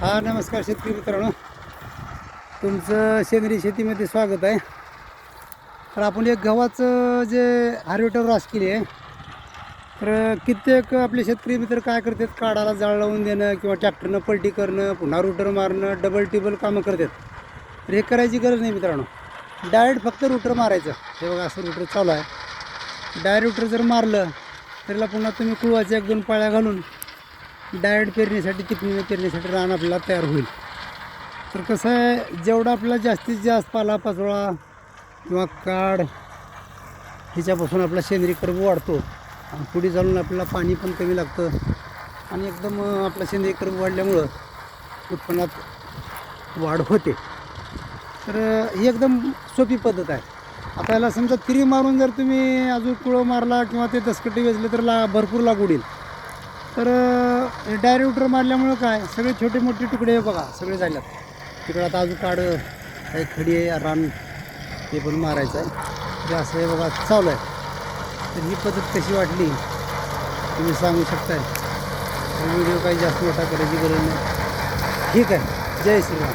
हा नमस्कार शेतकरी मित्रांनो. तुमचं सेंद्रिय शेतीमध्ये स्वागत आहे. तर आपण एक गव्हाचं जे हार्वेटर रास केली आहे तर कित्येक आपले शेतकरी मित्र काय करतात? काढाला जाळ लावून देणं किंवा ट्रॅक्टरनं पलटी करणं पुन्हा रुटर मारणं डबल टिबल कामं करतात. तर हे करायची गरज नाही मित्रांनो. डायरेक्ट फक्त रुटर मारायचं. हे बघा असं रुटर चालू आहे. डायरेक्ट रुटर जर मारलं तरीला पुन्हा तुम्ही कुळवाच्या एक दोन पाळ्या घालून डायरेक्ट पेरणीसाठी चिकणीने पेरणीसाठी रान आपल्याला तयार होईल. तर कसं आहे जेवढा आपला जास्तीत जास्त पाला पाचोळा किंवा काड ह्याच्यापासून आपला सेंद्रिय कर्ब वाढतो. आणि पुढे जाऊन आपल्याला पाणी पण कमी लागतं. आणि एकदम आपला सेंद्रिय कर्ब वाढल्यामुळं उत्पन्नात वाढ होते. तर ही एकदम सोपी पद्धत आहे. आता याला समजा तिरी मारून जर तुम्ही अजून कुळं मारला किंवा ते दसकटी वेचले तर ला भरपूर लागू होईल तर डायरेक्टर मारल्यामुळं काय? सगळे छोटे मोठे तुकडे बघा सगळे झाल्यात. तिकडं आता अजून काढ काही खडी आहे रान ते पण मारायचं आहे. ते असं हे बघा चालू आहे. तर ही पद्धत कशी वाटली तुम्ही सांगू शकताय? व्हिडिओ काही जास्त मोठा करायची गरज नाही. ठीक आहे. जय श्रीराम.